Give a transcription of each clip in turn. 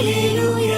ఇది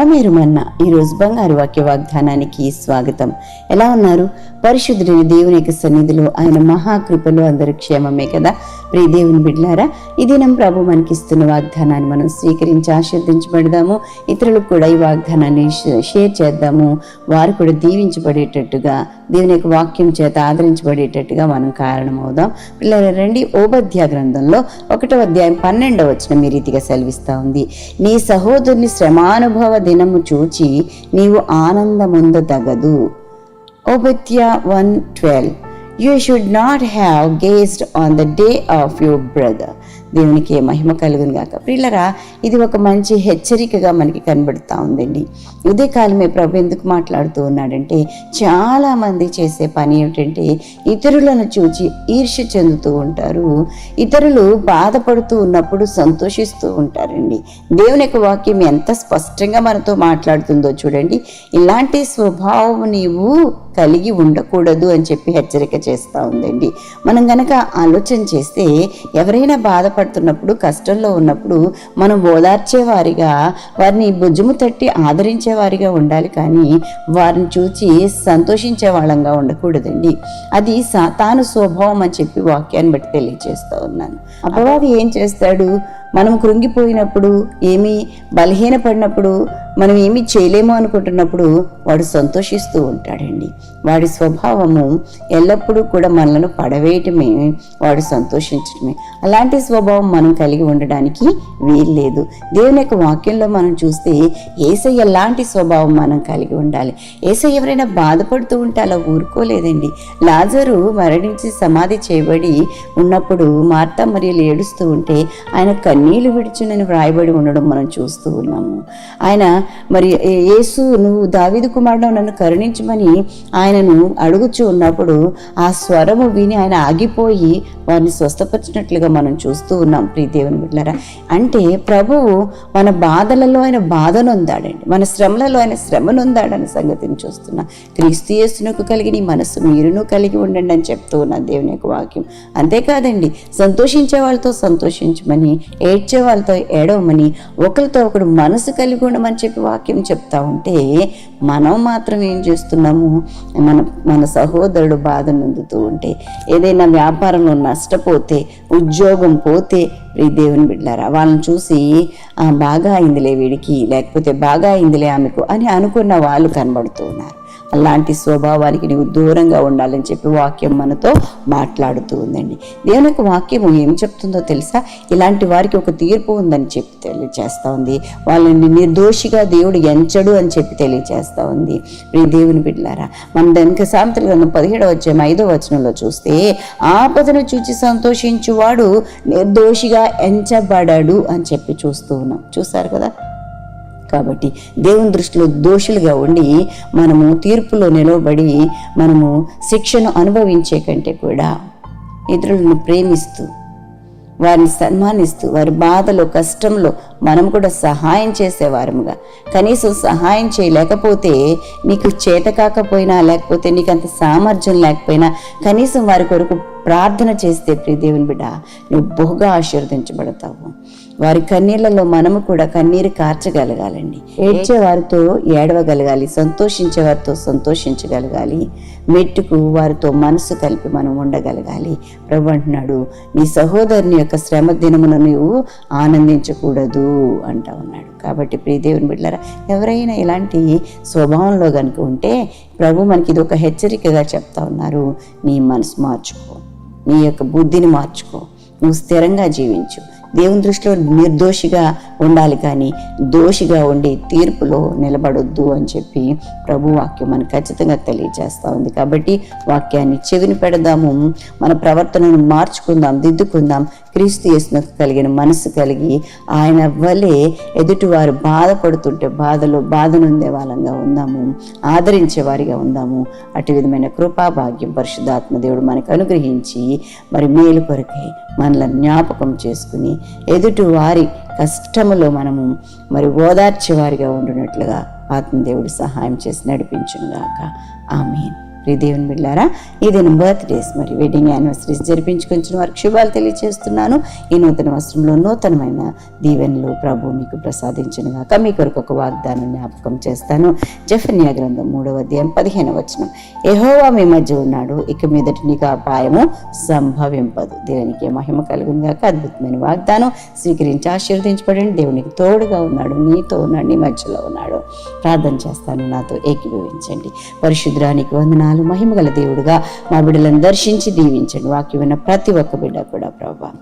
ఓ మీరు మన్న ఈరోజు బంగారు వాక్య వాగ్దానానికి స్వాగతం. ఎలా ఉన్నారు? పరిశుద్ధుడైన దేవుని యొక్క సన్నిధిలో ఆయన మహాకృపలు అందరూ క్షేమమే కదా? ప్రియ దేవుని బిడ్లారా ఈ దినం ప్రభు మనకిస్తున్న వాగ్దానాన్ని మనం స్వీకరించి ఆశీర్దించబడదాము ఇతరులకు కూడా ఈ వాగ్దానాన్ని షేర్ చేద్దాము. వారు కూడా దీవించబడేటట్టుగా దేవుని యొక్క వాక్యం చేత ఆదరించబడేటట్టుగా మనం కారణమవుదాం. పిల్లల రండి ఓబద్య గ్రంథంలో ఒకటో అధ్యాయం పన్నెండవ వచ్చిన మీ రీతిగా సెలవిస్తూ ఉంది. నీ సహోదరుని శ్రమానుభవ దినము చూచి నీవు ఆనందముందదగదు Obadiah one twelve you should not have gazed on the day of your brother దేవునికి మహిమ కలుగును గాక. ప్రిల్లరా ఇది ఒక మంచి హెచ్చరికగా మనకి కనబడుతూ ఉందండి. ఇదే కాలమే ప్రభు ఎందుకు మాట్లాడుతూ ఉన్నాడంటే చాలామంది చేసే పని ఏమిటంటే ఇతరులను చూచి ఈర్ష చెందుతూ ఉంటారు. ఇతరులు బాధపడుతూ ఉన్నప్పుడు సంతోషిస్తూ ఉంటారండి. దేవుని యొక్క వాక్యం ఎంత స్పష్టంగా మనతో మాట్లాడుతుందో చూడండి. ఇలాంటి స్వభావం నీవు కలిగి ఉండకూడదు అని చెప్పి హెచ్చరిక చేస్తూ ఉందండి. మనం గనక ఆలోచన చేస్తే ఎవరైనా బాధపడుతున్నప్పుడు కష్టంలో ఉన్నప్పుడు మనం ఓదార్చేవారిగా వారిని భుజము తట్టి ఆదరించేవారిగా ఉండాలి కానీ వారిని చూచి సంతోషించే వాళ్ళంగా ఉండకూడదండి. అది సాతాను స్వభావం అని చెప్పి వాక్యాన్ని బట్టి తెలియజేస్తూ ఉన్నాను. అపవాది ఏం చేస్తాడు? మనం కృంగిపోయినప్పుడు ఏమీ బలహీనపడినప్పుడు మనం ఏమీ చేయలేము అనుకుంటున్నప్పుడు వాడు సంతోషిస్తూ ఉంటాడండి. వాడి స్వభావము ఎల్లప్పుడూ కూడా మనలను పడవేయటమే వాడు సంతోషించటమే. అలాంటి స్వభావం మనం కలిగి ఉండడానికి వీల్లేదు దేవుని యొక్క వాక్యంలో మనం చూస్తే ఏసయ్య ఎలాంటి స్వభావం మనం కలిగి ఉండాలి? ఏసయ్య ఎవరైనా బాధపడుతూ ఉంటే అలా ఊరుకోలేదండి. లాజరు మరణించి సమాధి చేయబడి ఉన్నప్పుడు మార్తా మరియు ఏడుస్తూ ఉంటే ఆయన కన్నీళ్ళు విడిచునని వ్రాయబడి ఉండడం మనం చూస్తూ ఉన్నాము. ఆయన మరి యేసు నువ్వు దావిదు కుమారుడు నన్ను కరుణించమని ఆయనను అడుగుచూ ఉన్నప్పుడు ఆ స్వరము విని ఆయన ఆగిపోయి వారిని స్వస్థపరిచినట్లుగా మనం చూస్తూ ఉన్నాం. ప్రీదేవుని బిడ్డారా అంటే ప్రభువు మన బాధలలో ఆయన బాధనొందాడండి మన శ్రమలలో ఆయన శ్రమనొందాడని సంగతిని చూస్తున్నా. క్రీస్తు యేసునకు కలిగి నీ మనసు మీరును కలిగి ఉండండి అని చెప్తూ ఉన్న దేవుని యొక్క వాక్యం. అంతేకాదండి సంతోషించే వాళ్ళతో సంతోషించమని ఏడ్చే వాళ్ళతో ఏడవమని ఒకరితో ఒకడు మనసు కలిగి ఉండమని చెప్పి వాక్యం చెప్తా ఉంటే మనం మాత్రం ఏం చేస్తున్నాము? మన మన సహోదరుడు బాధ నొందుతూ ఉంటే ఏదైనా వ్యాపారంలో నష్టపోతే ఉద్యోగం పోతే ఈ దేవుని బిడ్డారా వాళ్ళని చూసి బాగా అయిందిలే వీడికి లేకపోతే బాగా అయిందిలే ఆమెకు అని అనుకున్న వాళ్ళు కనబడుతూ ఉన్నారు. అలాంటి స్వభావానికి నీవు దూరంగా ఉండాలని చెప్పి వాక్యం మనతో మాట్లాడుతూ ఉందండి. దేవుని యొక్క వాక్యం ఏం చెప్తుందో తెలుసా? ఇలాంటి వారికి ఒక తీర్పు ఉందని చెప్పి తెలియజేస్తా ఉంది. వాళ్ళని నిర్దోషిగా దేవుడు ఎంచడు అని చెప్పి తెలియజేస్తూ ఉంది. ప్రియ దేవుని బిడ్డలారా మన దానికి సామెతలు గ్రంథం పదిహేడవ వచ్చే ఐదో వచనంలో చూస్తే ఆపదను చూచి సంతోషించువాడు నిర్దోషిగా ఎంచబడడు అని చెప్పి చూస్తూ ఉన్నాం. చూసారు కదా? కాబట్టి దేవుని దృష్టిలో దోషులుగా ఉండి మనము తీర్పులో నిలవబడి మనము శిక్షను అనుభవించే కంటే కూడా ఇతరులను ప్రేమిస్తూ వారిని సన్మానిస్తూ వారి బాధలో కష్టంలో మనం కూడా సహాయం చేసేవారముగా. కనీసం సహాయం చేయలేకపోతే నీకు చేత కాకపోయినా లేకపోతే నీకు అంత సామర్థ్యం లేకపోయినా కనీసం వారి కొరకు ప్రార్థన చేస్తే ప్రియ దేవుని బిడ్డ నువ్వు బహుగా ఆశీర్వదించబడతావు. వారి కన్నీళ్ళలో మనము కూడా కన్నీరు కార్చగలగాలండి. ఏడ్చేవారితో ఏడవగలగాలి సంతోషించే వారితో సంతోషించగలగాలి మెట్టుకు వారితో మనసు కలిపి మనం ఉండగలగాలి. ప్రభు అంటున్నాడు నీ సహోదరుని యొక్క శ్రమ దినమున నువ్వు ఆనందించకూడదు అంటా ఉన్నాడు. కాబట్టి ప్రియదేవుని బిడ్డలారా ఎవరైనా ఇలాంటి స్వభావంలో కనుక ఉంటే ప్రభు మనకి ఇది ఒక హెచ్చరికగా చెప్తా ఉన్నారు. నీ మనసు మార్చుకో నీ యొక్క బుద్ధిని మార్చుకో నువ్వు స్థిరంగా జీవించు. దేవుని దృష్టిలో నిర్దోషిగా ఉండాలి కానీ దోషిగా ఉండి తీర్పులో నిలబడొద్దు అని చెప్పి ప్రభు వాక్యం మనకు ఖచ్చితంగా తెలియజేస్తూ ఉంది. కాబట్టి వాక్యాన్ని చెవిని పెడదాము. మన ప్రవర్తనను మార్చుకుందాం దిద్దుకుందాం. క్రీస్తు యేసునకు కలిగిన మనసు కలిగి ఆయన వలె ఎదుటివారు బాధపడుతుంటే బాధలో బాధ వాళ్ళంగా ఉందాము. ఆదరించే వారిగా ఉందాము. అటు విధమైన కృపా భాగ్యం పరిశుద్ధాత్మ దేవుడు మనకు అనుగ్రహించి మరి మేలు కొరకై మనల్ని జ్ఞాపకం చేసుకుని ఎదుటి వారి కష్టములో మనము మరి ఓదార్చేవారిగా ఉండినట్లుగా ఆత్మదేవుడు సహాయం చేసి నడిపించునుగాక. ఆమెను. ప్రియ దేవుని బిడ్డారా ఈ దినం బర్త్డేస్ మరి వెడ్డింగ్ యానివర్సరీస్ జరిపించుకొంచిన వారికి శుభాలు తెలియజేస్తున్నాను ఈ నూతన వస్త్రంలో నూతనమైన దీవెనలు ప్రభు మీకు ప్రసాదించిన గాక మీ కొరకు ఒక వాగ్దానం జ్ఞాపకం చేస్తాను. జఫన్యా గ్రంథం మూడవ అధ్యాయం పదిహేను వచనం. ఎహోవా మీ మధ్య ఉన్నాడు ఇక మీదటి నీకు అపాయము సంభవింపదు. దేవునికి మహిమ కలుగును గాక. అద్భుతమైన వాగ్దానం. స్వీకరించి ఆశీర్వదించబడండి. దేవునికి తోడుగా ఉన్నాడు నీతో ఉన్నాడు నీ మధ్యలో ఉన్నాడు. ప్రార్థన చేస్తాను నాతో ఏకీభవించండి. పరిశుద్ధానికి వందనాలు. మహిమగల దేవుడుగా మా బిడ్డలను దర్శించి దీవించండి. వాక్యం విన్న ప్రతి ఒక్క బిడ్డ కూడా ప్రభా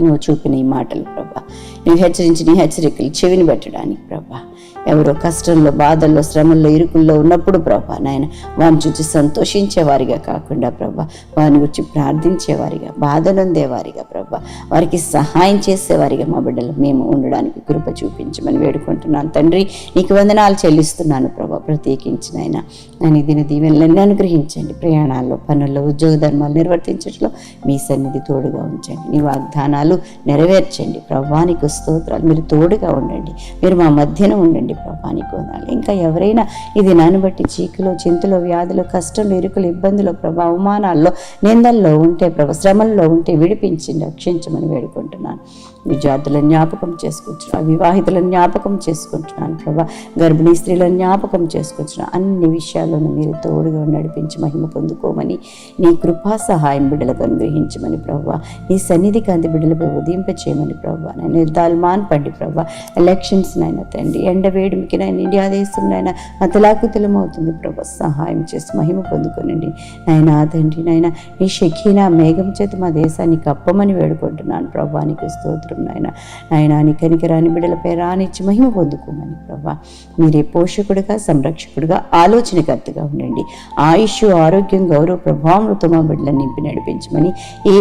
నువ్వు చూపిన ఈ మాటలు ప్రభా నువ్వు హెచ్చరించిన హెచ్చరికలు చెవిని పెట్టడానికి ప్రభా ఎవరో కష్టంలో బాధల్లో శ్రమల్లో ఇరుకుల్లో ఉన్నప్పుడు ప్రభా నాయన వారిని చూసి సంతోషించేవారిగా కాకుండా ప్రభా వారిని గురించి ప్రార్థించేవారిగా బాధలుందేవారిగా ప్రభా వారికి సహాయం చేసేవారిగా మా బిడ్డలు మేము ఉండడానికి కృప చూపించమని వేడుకుంటున్నాను. తండ్రి నీకు వందనాలు చెల్లిస్తున్నాను ప్రభా. ప్రత్యేకించిన ఆయన నేను దీని దీవెనలన్నీ అనుగ్రహించండి. ప్రయాణాల్లో పనుల్లో ఉద్యోగ ధర్మాలు నిర్వర్తించడంలో మీ సన్నిధి తోడుగా ఉంచండి. మీ వాగ్దానాలు నెరవేర్చండి. ప్రభానికి స్తోత్రాలు. మీరు తోడుగా ఉండండి. మీరు మా మధ్యన ఉండండి ప్రభానికి వందాలి ఇంకా ఎవరైనా ఇది నాను బట్టి చీకులో చింతలో వ్యాధులు కష్టంలో ఇరుకులు ఇబ్బందులు ప్రభా అవమానాల్లో నిందల్లో ఉంటే ప్రభ శ్రమల్లో ఉంటే విడిపించి రక్షించమని వేడుకుంటున్నాను. విద్యార్థులను జ్ఞాపకం చేసుకుంటున్నాను వివాహితులను జ్ఞాపకం చేసుకుంటున్నాను ప్రభా. గర్భిణీ స్త్రీలను జ్ఞాపకం చేసుకుంటున్నాను అన్ని విషయాల్లోనూ మీరు తోడుగా నడిపించి మహిమ పొందుకోమని నీ కృపా సహాయం బిడ్డలకు అనుగ్రహించమని ప్రభా. నీ సన్నిధి కాంతి బిడ్డలపై ఉదయింపచేయమని ప్రభావ ప్రభా. నేను దాల్మాన్ మాన్పండి ప్రభా. ఎలక్షన్స్ నైనా తండ్రి ఎండ వేడిమికి నైనా ఇండియా దేశం నైనా అతలాకుతలం అవుతుంది ప్రభా. సహాయం చేసి మహిమ పొందుకోనండి. నాయన తండ్రి నాయన నీ షకీనా మేఘం చేత మా దేశాన్ని కప్పమని వేడుకుంటున్నాను ప్రభా. నీకు స్తోత్రం. నాయన. నాయన నీ కనికరాని బిడ్డలపై రానిచ్చి మహిమ పొందుకోమని ప్రభా. మీరే పోషకుడిగా సంరక్షకుడిగా ఆలోచనకర్తగా ఉండండి. ఆయుష్ ఆరోగ్యం గౌరవ ప్రభావంతో మా బిడ్డలను నింపి నడిపించమని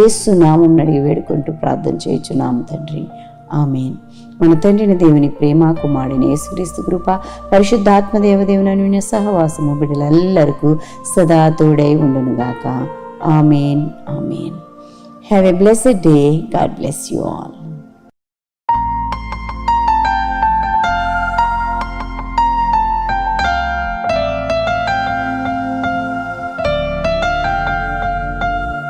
ఏసు నామం అడిగి వేడుకుంటూ ప్రార్థన చేయించున్నాము తండ్రి. ఆమెన్. మన తండ్రిని దేవుని ప్రేమ కుమారుడిని యేసుక్రీస్తు కృప పరిశుద్ధాత్మ దేవదేవుని అన్యోన్య సహవాసము బిడ్డలెల్లరికూ సదా తోడై ఉండునుగాక. Amen. Amen. Have a blessed day God bless you all